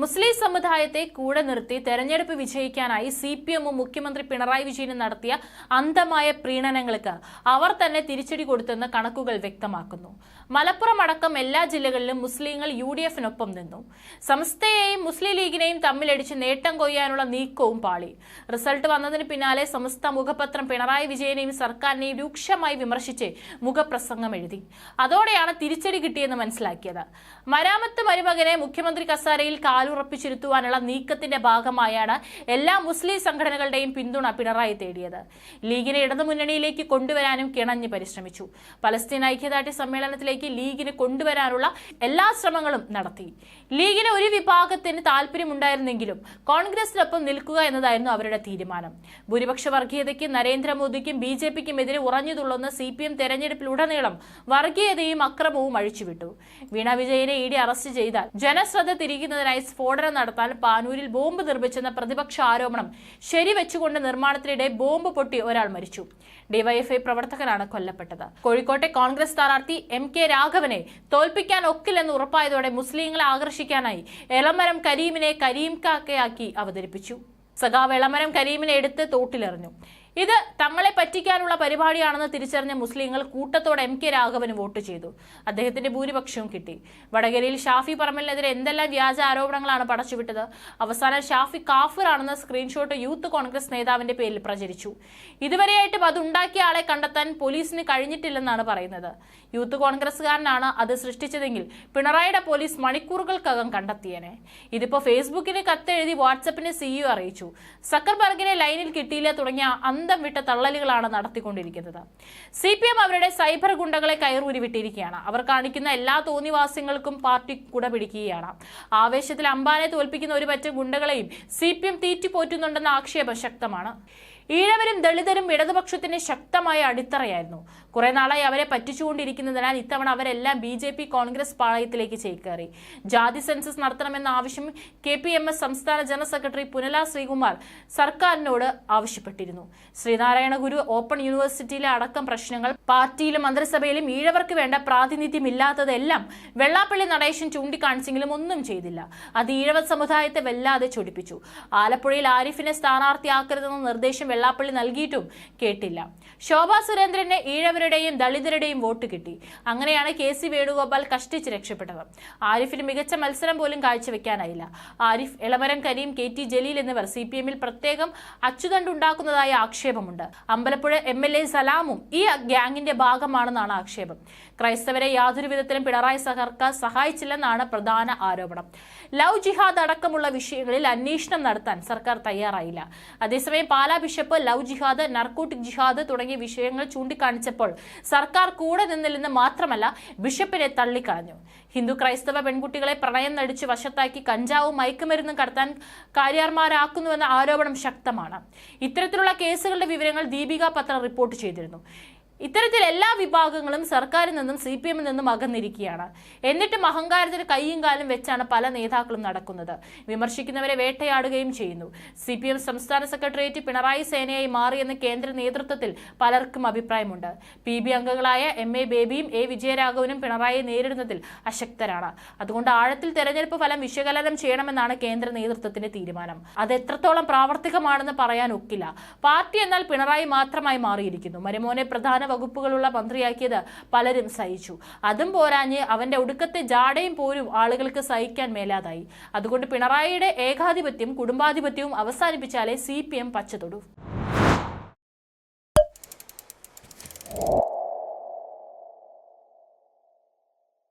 മുസ്ലിം സമുദായത്തെ കൂടെ നിർത്തി തെരഞ്ഞെടുപ്പ് വിജയിക്കാനായി സി പി എമ്മും മുഖ്യമന്ത്രി പിണറായി വിജയനും നടത്തിയ അന്ധമായ പ്രീണനങ്ങൾക്ക് അവർ തന്നെ തിരിച്ചടി കൊടുത്തെന്ന് കണക്കുകൾ വ്യക്തമാക്കുന്നു. മലപ്പുറം അടക്കം എല്ലാ ജില്ലകളിലും മുസ്ലിങ്ങൾ യു ഡി എഫിനൊപ്പം നിന്നു. സംസ്ഥയെയും മുസ്ലിം ലീഗിനെയും തമ്മിലടിച്ച് നേട്ടം കൊയ്യാനുള്ള നീക്കവും പാളി. റിസൾട്ട് വന്നതിന് പിന്നാലെ സംസ്ഥ മുഖപത്രം പിണറായി വിജയനെയും സർക്കാരിനെയും രൂക്ഷമായി വിമർശിച്ച് മുഖപ്രസംഗം എഴുതി. അതോടെയാണ് തിരിച്ചടി കിട്ടിയെന്ന് മനസ്സിലാക്കിയത്. മരാമത്ത് മരുമകനെ മുഖ്യമന്ത്രി കസാരയിൽ കാലുറപ്പിച്ചിരുത്തുവാനുള്ള നീക്കത്തിന്റെ ഭാഗമായാണ് എല്ലാ മുസ്ലിം സംഘടനകളുടെയും പിന്തുണ പിണറായി തേടിയത്. ലീഗിനെ ഇടതുമുന്നണിയിലേക്ക് കൊണ്ടുവരാനും കിണഞ്ഞ് പരിശ്രമിച്ചു. പലസ്തീൻ ഐക്യദാർഢ്യ സമ്മേളനത്തിലേക്ക് ലീഗിനെ കൊണ്ടുവരാനുള്ള എല്ലാ ശ്രമങ്ങളും നടത്തി. ലീഗിന് ഒരു വിഭാഗത്തിന് താല്പര്യമുണ്ടായിരുന്നെങ്കിലും കോൺഗ്രസിനൊപ്പം നിൽക്കുക എന്നതായിരുന്നു അവരുടെ തീരുമാനം. ഭൂരിപക്ഷ വർഗീയതയ്ക്കും നരേന്ദ്രമോദിക്കും ബി ജെ പിക്കും എതിരെ ഉറഞ്ഞുതുള്ളുന്ന സി പി എം തെരഞ്ഞെടുപ്പിലുടനീളം വർഗീയതയും അക്രമവും അഴിച്ചുവിട്ടു. വീണ വിജയനെ ഇ ഡി അറസ്റ്റ് ചെയ്താൽ ജനശ്രദ്ധ തിരിക്കുന്നതിനായി സ്ഫോടനം നടത്താൻ പാനൂരിൽ ബോംബ് നിർമ്മിച്ചെന്ന പ്രതിപക്ഷ ആരോപണം ശരിവെച്ചുകൊണ്ട് നിർമ്മാണത്തിനിടെ ബോംബ് പൊട്ടി ഒരാൾ മരിച്ചു. ഡിവൈഎഫ്ഐ പ്രവർത്തകനാണ് കൊല്ലപ്പെട്ടത്. കോഴിക്കോട്ടെ കോൺഗ്രസ് സ്ഥാനാർത്ഥി എം കെ രാഘവനെ തോൽപ്പിക്കാൻ ഒക്കില്ലെന്ന് ഉറപ്പായതോടെ മുസ്ലിങ്ങളെ ആകർഷിക്കാനായി എളമരം കരീമിനെ കരീം കാക്കയാക്കി അവതരിപ്പിച്ചു. സഖാവ് എളമരം കരീമിനെ എടുത്ത് തോട്ടിലെറിഞ്ഞു. ഇത് തങ്ങളെ പറ്റിക്കാനുള്ള പരിപാടിയാണെന്ന് തിരിച്ചറിഞ്ഞ മുസ്ലിങ്ങൾ കൂട്ടത്തോടെ എം കെ രാഘവന് വോട്ട് ചെയ്തു. അദ്ദേഹത്തിന്റെ ഭൂരിപക്ഷവും കിട്ടി. വടകരയിൽ ഷാഫി പറമ്പലിനെതിരെ എന്തെല്ലാം വ്യാജ ആരോപണങ്ങളാണ് പടച്ചുവിട്ടത്? അവസാനം ഷാഫി കാഫിറാണെന്ന സ്ക്രീൻഷോട്ട് യൂത്ത് കോൺഗ്രസ് നേതാവിന്റെ പേരിൽ പ്രചരിച്ചു. ഇതുവരെയായിട്ടും അത് ഉണ്ടാക്കിയ ആളെ കണ്ടെത്താൻ പോലീസിന് കഴിഞ്ഞിട്ടില്ലെന്നാണ് പറയുന്നത്. യൂത്ത് കോൺഗ്രസ്സുകാരനാണ് അത് സൃഷ്ടിച്ചതെങ്കിൽ പിണറായിയുടെ പോലീസ് മണിക്കൂറുകൾക്കകം കണ്ടെത്തിയേനെ. ഇതിപ്പോ ഫേസ്ബുക്കിന് കത്തെഴുതി വാട്സപ്പിന് സിഇഒ അറിയിച്ചു. സക്കർബർഗിനെ ലൈനിൽ കിട്ടിയില്ല തുടങ്ങിയ അന്തം വിട്ട തള്ളലുകളാണ് നടത്തിക്കൊണ്ടിരിക്കുന്നത്. സി പി എം അവരുടെ സൈബർ ഗുണ്ടകളെ കയറൂരി വിട്ടിരിക്കുകയാണ് അവർ കാണിക്കുന്ന എല്ലാ തോന്നിവാസ്യങ്ങൾക്കും പാർട്ടി കുട പിടിക്കുകയാണ് ആവേശത്തിൽ അമ്പാനെ തോൽപ്പിക്കുന്ന ഒരു പറ്റം ഗുണ്ടകളെയും സി പി എം തീറ്റിപ്പോറ്റുന്നുണ്ടെന്ന ആക്ഷേപം ശക്തമാണ്. ഈഴവരും ദളിതരും ഇടതുപക്ഷത്തിന് ശക്തമായ അടിത്തറയായിരുന്നു. കുറെ നാളായി അവരെ പറ്റിച്ചുകൊണ്ടിരിക്കുന്നതിനാൽ ഇത്തവണ അവരെല്ലാം ബി ജെ പി കോൺഗ്രസ് പാളയത്തിലേക്ക് ചേക്കേറി. ജാതി സെൻസസ് നടത്തണമെന്ന ആവശ്യം കെ പി എം എസ് സംസ്ഥാന ജനറൽ സെക്രട്ടറി പുനല ശ്രീകുമാർ സർക്കാരിനോട് ആവശ്യപ്പെട്ടിരുന്നു. ശ്രീനാരായണ ഗുരു ഓപ്പൺ യൂണിവേഴ്സിറ്റിയിലെ അടക്കം പ്രശ്നങ്ങൾ പാർട്ടിയിലും മന്ത്രിസഭയിലും ഈഴവർക്ക് വേണ്ട പ്രാതിനിധ്യമില്ലാത്തതെല്ലാം വെള്ളാപ്പള്ളി നടേശൻ ചൂണ്ടിക്കാണിച്ചെങ്കിലും ഒന്നും ചെയ്തില്ല. അത് ഈഴവ സമുദായത്തെ വല്ലാതെ ചൊടിപ്പിച്ചു. ആലപ്പുഴയിൽ ആരിഫിനെ സ്ഥാനാർത്ഥിയാക്കരുതെന്ന നിർദ്ദേശം വെള്ളാപ്പള്ളി നൽകിയിട്ടും കേട്ടില്ല. ശോഭാ സുരേന്ദ്രന് ഈഴവരുടെയും ദളിതരുടെയും വോട്ട് കിട്ടി. അങ്ങനെയാണ് കെ സി വേണുഗോപാൽ കഷ്ടിച്ച് രക്ഷപ്പെട്ടത്. ആരിഫിന് മികച്ച മത്സരം പോലും കാഴ്ചവെക്കാനായില്ല. ആരിഫ് എളമരം കരീം കെ ടി ജലീൽ എന്നിവർ സി പി എമ്മിൽ പ്രത്യേകം അച്ചുതണ്ടുണ്ടാക്കുന്നതായ ആക്ഷേപമുണ്ട്. അമ്പലപ്പുഴ എം എൽ എ സലാമും ഈ ഗ്യാങ്ങിന്റെ ഭാഗമാണെന്നാണ് ആക്ഷേപം. ക്രൈസ്തവരെ യാതൊരു വിധത്തിലും പിണറായി സർക്കാർ സഹായിച്ചില്ലെന്നാണ് പ്രധാന ആരോപണം. ലവ് ജിഹാദ് അടക്കമുള്ള വിഷയങ്ങളിൽ അന്വേഷണം നടത്താൻ സർക്കാർ തയ്യാറായില്ല. അതേസമയം പാലാ ബിഷപ്പ് ലവ് ജിഹാദ് നർക്കോട്ടിക് ജിഹാദ് തുടങ്ങിയ വിഷയങ്ങൾ ചൂണ്ടിക്കാണിച്ചപ്പോൾ സർക്കാർ കൂടെ നിന്നില്ലെന്ന് മാത്രമല്ല ബിഷപ്പിനെ തള്ളിക്കളഞ്ഞു. ഹിന്ദു ക്രൈസ്തവ പെൺകുട്ടികളെ പ്രണയം നടിച്ച് വശത്താക്കി കഞ്ചാവും മയക്കുമരുന്നും കടത്താൻ കാര്യാർമാരാക്കുന്നുവെന്ന ആരോപണം ശക്തമാണ്. ഇത്തരത്തിലുള്ള കേസുകളുടെ വിവരങ്ങൾ ദീപിക പത്ര റിപ്പോർട്ട് ചെയ്തിരുന്നു. ഇത്തരത്തിൽ എല്ലാ വിഭാഗങ്ങളും സർക്കാരിൽ നിന്നും സി പി എമ്മിൽ നിന്നും അകന്നിരിക്കുകയാണ്. എന്നിട്ടും അഹങ്കാരത്തിന് കൈയും കാലും വെച്ചാണ് പല നേതാക്കളും നടക്കുന്നത്. വിമർശിക്കുന്നവരെ വേട്ടയാടുകയും ചെയ്യുന്നു. സി പി എം സംസ്ഥാന സെക്രട്ടേറിയറ്റ് പിണറായി സേനയായി മാറിയെന്ന് കേന്ദ്ര നേതൃത്വത്തിൽ പലർക്കും അഭിപ്രായമുണ്ട്. പി ബി അംഗങ്ങളായ എം എ ബേബിയും എ വിജയരാഘവനും പിണറായി നേരിടുന്നതിൽ അശക്തരാണ്. അതുകൊണ്ട് ആഴത്തിൽ തെരഞ്ഞെടുപ്പ് ഫലം വിശകലനം ചെയ്യണമെന്നാണ് കേന്ദ്ര നേതൃത്വത്തിന്റെ തീരുമാനം. അത് എത്രത്തോളം പ്രാവർത്തികമാണെന്ന് പറയാൻ ഒക്കില്ല. പാർട്ടി എന്നാൽ പിണറായി മാത്രമായി മാറിയിരിക്കുന്നു. മരുമോനെ പ്രധാന വകുപ്പുകളുള്ള മന്ത്രിയാക്കിയത് പലരും സഹിച്ചു. അതും പോരാഞ്ഞ് അവന്റെ ഒടുക്കത്തെ ജാടയും പോരും ആളുകൾക്ക് സഹിക്കാൻ മേലാതായി. അതുകൊണ്ട് പിണറായിയുടെ ഏകാധിപത്യം കുടുംബാധിപത്യവും അവസാനിപ്പിച്ചാലേ സി പി എം പച്ച തൊടൂ